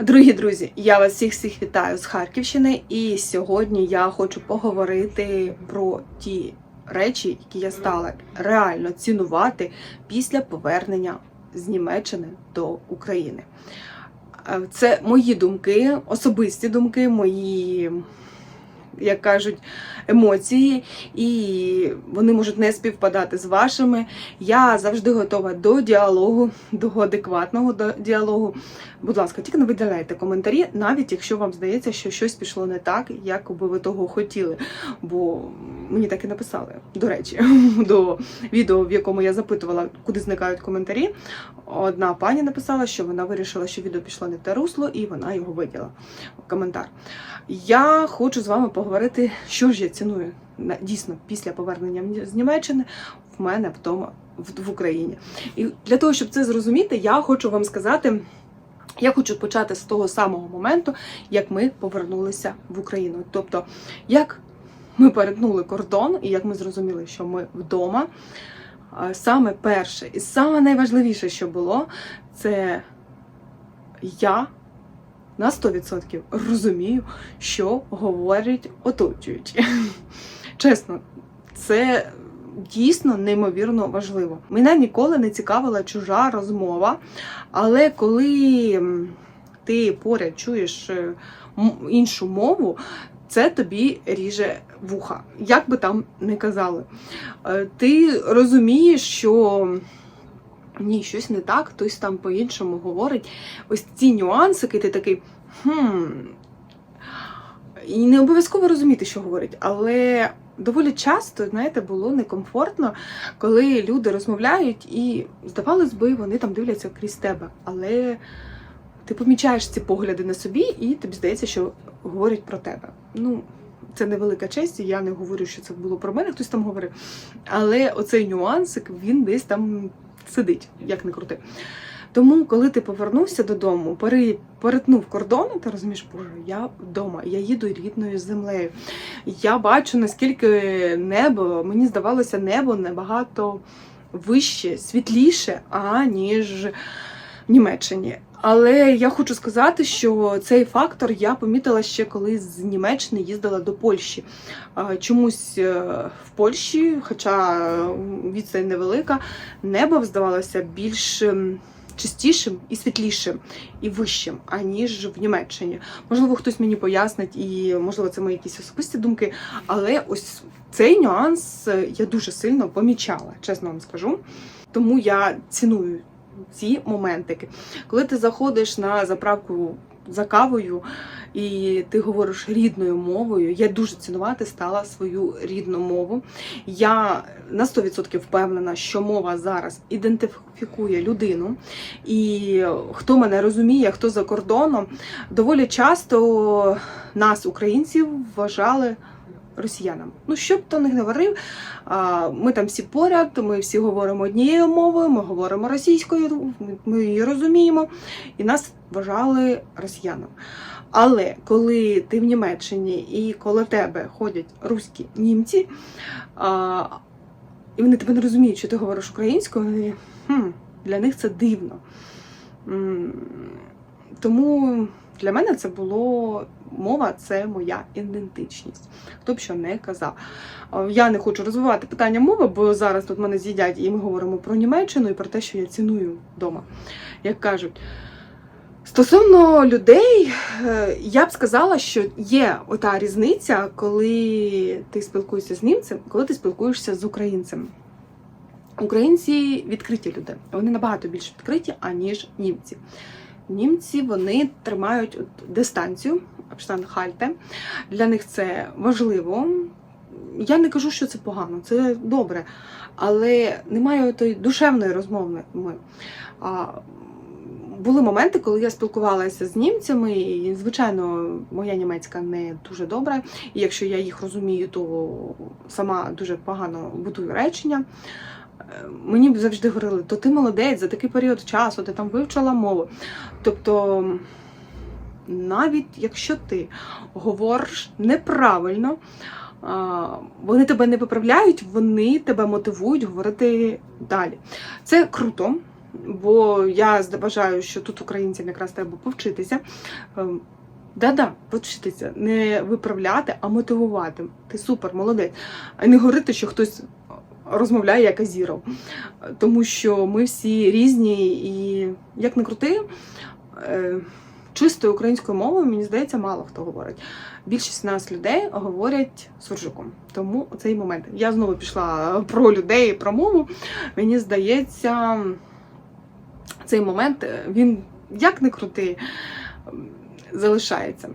Дорогі друзі, я вас всіх всіх вітаю з Харківщини, і сьогодні я хочу поговорити про ті речі, які я стала реально цінувати після повернення з Німеччини до України. Е, Це мої думки, особисті думки, мої, як кажуть, емоції, і вони можуть не співпадати з вашими. Я завжди готова до діалогу, до адекватного діалогу. Будь ласка, тільки не видаляйте коментарі, навіть якщо вам здається, що щось пішло не так, як би ви того хотіли. Бо мені так і написали, до речі, до відео, в якому я запитувала, куди зникають коментарі. Одна пані написала, що вона вирішила, що відео пішло не те русло, і вона його виділа. Коментар. Я хочу з вами поговорити, що ж я ціную дійсно після повернення з Німеччини в мене вдома в Україні. І для того, щоб це зрозуміти, я хочу вам сказати. Я хочу почати з того самого моменту, як ми повернулися в Україну. Тобто, як ми перетнули кордон, і як ми зрозуміли, що ми вдома. Саме перше і саме найважливіше, що було, це я на 100% розумію, що говорять оточуючі. Чесно, це дійсно неймовірно важливо. Мене ніколи не цікавила чужа розмова, але коли ти поряд чуєш е, іншу мову, це тобі ріже вуха, як би там не казали. Е, Ти розумієш, що ні, щось не так, хтось там по-іншому говорить. Ось ці нюансики, ти такий. Хм. І не обов'язково розуміти, що говорить, але доволі часто, знаєте, було некомфортно, коли люди розмовляють, і здавалось би, вони там дивляться крізь тебе. Але ти помічаєш ці погляди на собі, і тобі здається, що говорять про тебе. Ну, це невелика честь, і я не говорю, що це було про мене, хтось там говорив. Але оцей нюансик він десь там сидить, як не крути. Тому, коли ти повернувся додому, пере- перетнув кордон, ти розумієш, боже, я вдома, я їду рідною землею. Я бачу, наскільки небо, мені здавалося, небо набагато вище, світліше, аніж в Німеччині. Але я хочу сказати, що цей фактор я помітила ще коли з Німеччини їздила до Польщі. Чомусь е, в Польщі, хоча відстань невелика, небо здавалося більш чистішим і світлішим, і вищим, аніж в Німеччині. Можливо, хтось мені пояснить, і можливо, це мої якісь особисті думки. Але ось цей нюанс е, я дуже сильно помічала, чесно вам скажу. Тому я ціную ці моментики. Коли ти заходиш на заправку за кавою і ти говориш рідною мовою, я дуже цінувати стала свою рідну мову. Я на 100% впевнена, що мова зараз ідентифікує людину, і хто мене розуміє, хто за кордоном, доволі часто нас, українців, вважали. Росіянам. Ну, що б то не говорив, ми там всі поряд, ми всі говоримо однією мовою, ми говоримо російською, ми її розуміємо, і нас вважали росіянам. Але коли ти в Німеччині і коло тебе ходять руські німці, і вони тебе не розуміють, що ти говориш українською, вони, хм, для них це дивно. Тому для мене це було мова це моя ідентичність. Хто б що не казав. Я не хочу розвивати питання мови, бо зараз тут мене з'їдять, і ми говоримо про Німеччину і про те, що я ціную вдома, як кажуть. Стосовно людей, е, я б сказала, що є ота різниця, коли ти спілкуєшся з німцем, коли ти спілкуєшся з українцем. Українці відкриті люди, вони набагато більш відкриті, аніж німці. Німці вони тримають дистанцію, Абштанхальте. Для них це важливо. Я не кажу, що це погано, це добре, але немає тої душевної розмови. Були моменти, коли я спілкувалася з німцями, і, звичайно, моя німецька не дуже добра. І якщо я їх розумію, то сама дуже погано будую речення. Е, Мені завжди говорили, то ти молодець за такий період часу, ти там вивчила мову. Тобто, навіть якщо ти говориш неправильно, вони тебе не виправляють, вони тебе мотивують говорити далі. Це круто. бо я вважаю, що тут українцям якраз треба повчитися. Ем, Да-да, повчитися, не виправляти, а мотивувати. Ти супер, молодець. А не говорити, що хтось розмовляє як азіров. Тому що ми всі різні і як не крути, е, чистою українською мовою, мені здається, мало хто говорить. Більшість нас людей говорять суржиком. Тому цей момент. Я знову пішла про людей, про мову. Мені здається, цей момент е, він як не крути залишається.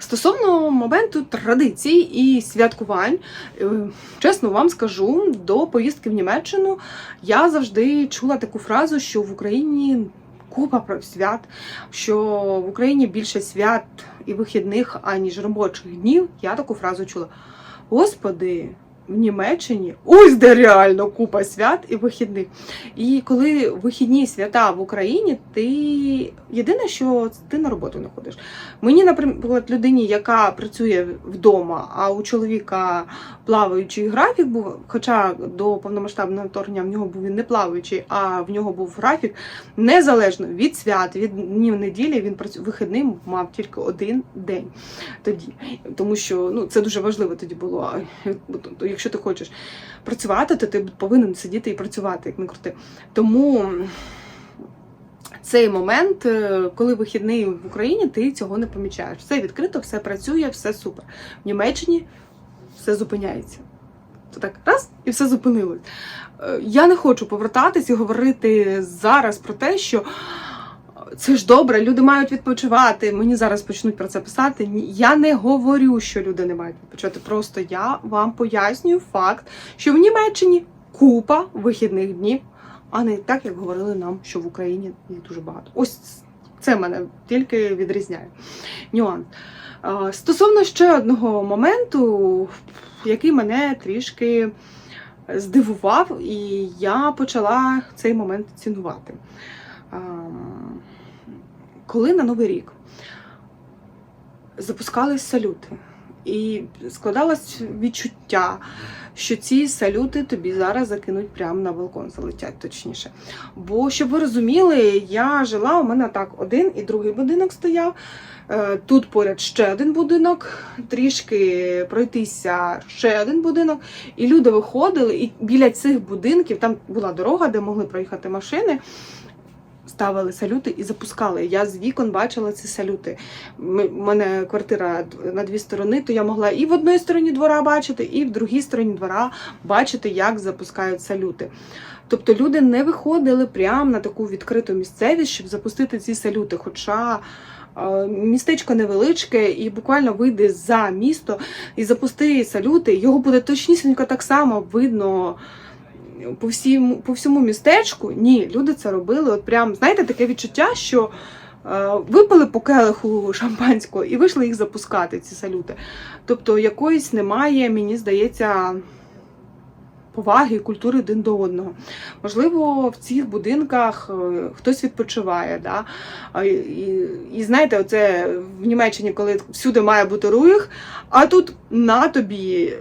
Стосовно моменту традицій і святкувань, е, чесно вам скажу, до поїздки в Німеччину я завжди чула таку фразу, що в Україні купа свят, що в Україні більше свят і вихідних, аніж робочих днів. Я таку фразу чула. Господи, в Німеччині ось де реально купа свят і вихідних. І коли вихідні свята в Україні, ти єдине, що ти на роботу не ходиш. Мені, наприклад, людині, яка працює вдома, а у чоловіка плаваючий графік був, хоча до повномасштабного вторгнення в нього був він не плаваючий, а в нього був графік незалежно від свят, від днів неділі, він працю... вихідним мав тільки один день тоді. Тому що ну, це дуже важливо тоді було. Якщо ти хочеш працювати, то ти повинен сидіти і працювати, як не крути. Тому цей момент, е, коли вихідний в Україні, ти цього не помічаєш. Все відкрито, все працює, все супер. В Німеччині все зупиняється. То так раз і все зупинилось. Е, Я не хочу повертатись і говорити зараз про те, що це ж добре, люди мають відпочивати. Мені зараз почнуть про це писати. Я не говорю, що люди не мають відпочивати. Просто я вам пояснюю факт, що в Німеччині купа вихідних днів, а не так, як говорили нам, що в Україні їх дуже багато. Ось це мене тільки відрізняє. Нюанс. Стосовно ще одного моменту, який мене трішки здивував, і я почала цей момент цінувати. Коли на Новий рік запускались салюти, і складалось відчуття, що ці салюти тобі зараз закинуть прямо на балкон, залетять точніше. Бо, щоб ви розуміли, я жила, у мене так один і другий будинок стояв. Е, Тут поряд ще один будинок, трішки пройтися ще один будинок. І люди виходили, і біля цих будинків там була дорога, де могли проїхати машини. Ставили салюти і запускали. Я з вікон бачила ці салюти. У мене квартира на дві сторони, то я могла і в одній стороні двора бачити, і в другій стороні двора бачити, як запускають салюти. Тобто люди не виходили прямо на таку відкриту місцевість, щоб запустити ці салюти. Хоча е, містечко невеличке, і буквально вийди за місто і запусти салюти, його буде точнісінько так само видно по всім, по всьому містечку. Ні, люди це робили. От прям, знаєте, таке відчуття, що е, випили по келиху шампанського і вийшли їх запускати, ці салюти. Тобто якоїсь немає, мені здається. Поваги і культури один до одного. Можливо, в цих будинках е, хтось відпочиває. Да? А, І, і знаєте, оце в Німеччині, коли всюди має бути руїх, а тут на тобі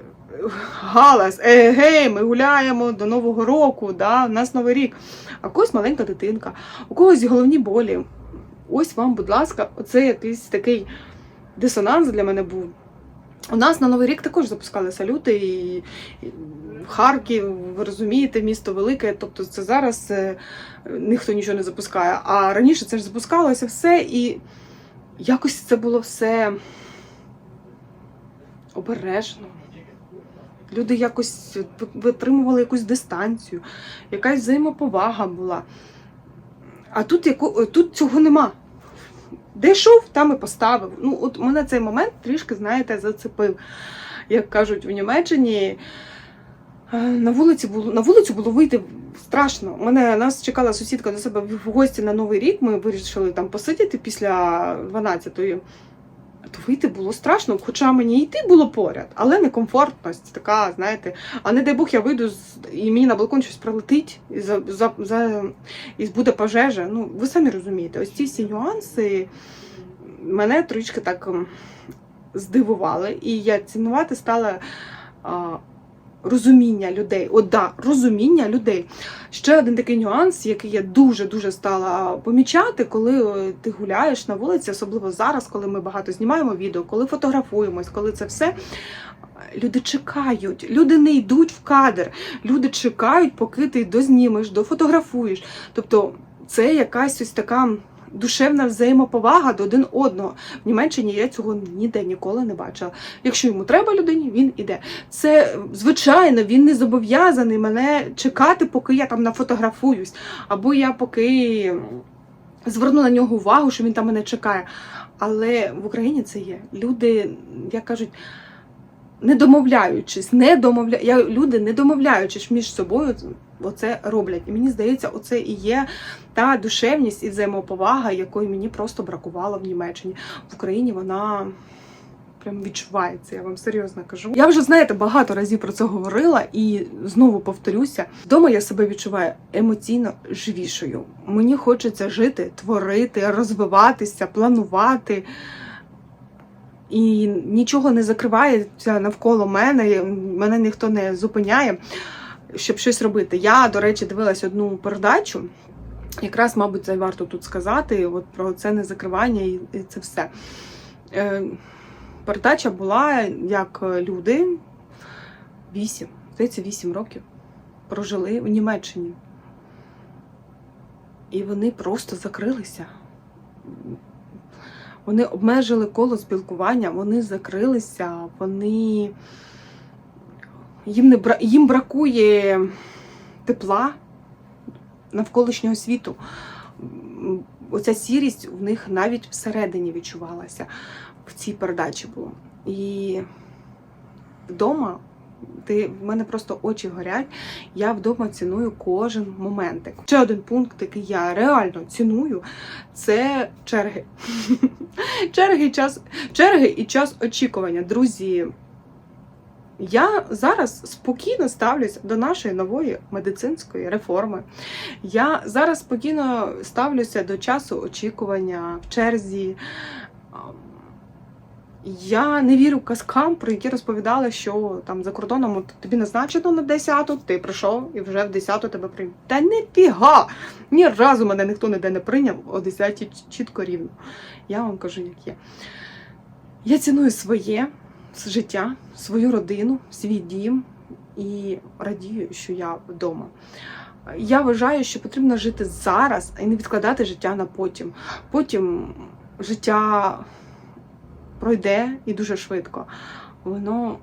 галас, егей, ми гуляємо до Нового року, да, у нас Новий рік. А в когось маленька дитинка, у когось головні болі. Ось вам, будь ласка, оце якийсь такий дисонанс для мене був. У нас на Новий рік також запускали салюти, і, і Харків, ви розумієте, місто велике, тобто це зараз е, ніхто нічого не запускає. А раніше це ж запускалося все, і якось це було все обережно. Люди якось витримували якусь дистанцію, якась взаємоповага була. А тут, яку, тут цього нема. Де йшов, там і поставив. Ну, от мене цей момент трішки, знаєте, зацепив. Як кажуть у Німеччині, е, на вулиці було на вулицю було вийти страшно. Мене нас чекала сусідка до себе в гості на Новий рік. Ми вирішили там посидіти після 12-ї. То вийти було страшно, хоча мені йти було поряд, але некомфортність така, знаєте. А не дай Бог, я вийду з- і мені на балкон щось прилетить, і, за, за, за, і буде пожежа. Ну, ви самі розумієте, ось ці всі нюанси мене трішки так ем, здивували. І я цінувати стала розуміння людей. От да, розуміння людей. Ще один такий нюанс, який я дуже-дуже стала помічати, коли е, ти гуляєш на вулиці, особливо зараз, коли ми багато знімаємо відео, коли фотографуємось, коли це все. Люди чекають, люди не йдуть в кадр, люди чекають, поки ти дознімеш, дофотографуєш. Тобто це якась ось така душевна взаємоповага до один одного. В Німеччині я цього ніде ніколи не бачила. Якщо йому треба людині, він іде. Це звичайно, він не зобов'язаний мене чекати, поки я там нафотографуюсь, або я поки зверну на нього увагу, що він там мене чекає. Але в Україні це є. Люди, як кажуть, не домовляючись, не домовля... я, люди, не домовляючись між собою, оце роблять. І мені здається, оце і є та душевність і взаємоповага, якої мені просто бракувало в Німеччині. В Україні вона. Прям відчувається, я вам серйозно кажу. Я вже знаєте багато разів про це говорила і знову повторюся. Вдома я себе відчуваю емоційно живішою. Мені хочеться жити, творити, розвиватися, планувати. І нічого не закривається навколо мене. Мене ніхто не зупиняє, щоб щось робити. Я, до речі, дивилась одну передачу. Якраз, мабуть, це варто тут сказати. От про це незакривання і це все. Е, передача була, як люди вісім, здається, вісім років прожили в Німеччині. І вони просто закрилися. Вони обмежили коло спілкування, вони закрилися, вони їм не бра... їм бракує тепла навколишнього світу. Оця сірість в них навіть всередині відчувалася в цій передачі було. І вдома ти, в мене просто очі горять. Я вдома ціную кожен моментик. Ще один пункт, який я реально ціную, це черги. черги, час, черги і час очікування. Друзі, я зараз спокійно ставлюся до нашої нової медицинської реформи. Я зараз спокійно ставлюся до часу очікування в черзі. Я не вірю казкам, про які розповідали, що там за кордоном от, тобі назначено на 10-ту, ти прийшов і вже в 10-ту тебе прийняв. Та ніфіга! Ні разу мене ніхто ніде не прийняв о 10-ті чітко рівно. Я вам кажу, як є. Я ціную своє життя, свою родину, свій дім і радію, що я вдома. Я вважаю, що потрібно жити зараз, а не відкладати життя на потім. Потім життя пройде і дуже швидко. Воно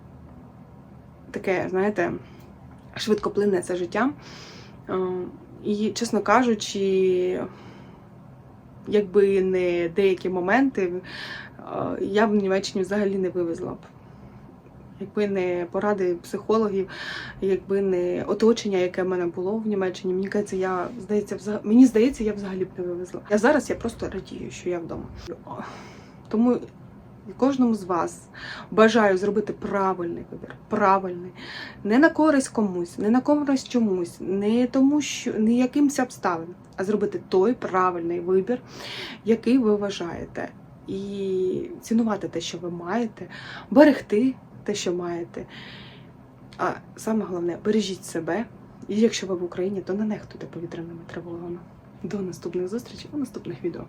таке, знаєте, швидко плине це життя. Е, І, чесно кажучи, якби не деякі моменти, е, я б в Німеччині взагалі не вивезла б. Якби не поради психологів, якби не оточення, яке в мене було в Німеччині, мені здається, я здається, взаг... мені здається, я взагалі б не вивезла. Я зараз я просто радію, що я вдома. Тому кожному з вас бажаю зробити правильний вибір. Правильний. Не на користь комусь, не на користь чомусь, не тому, що не якимось обставинам, а зробити той правильний вибір, який ви вважаєте. І цінувати те, що ви маєте, берегти те, що маєте. А саме головне, бережіть себе. І якщо ви в Україні, то не нехтуйте повітряними тривогами. До наступних зустрічей у наступних відео.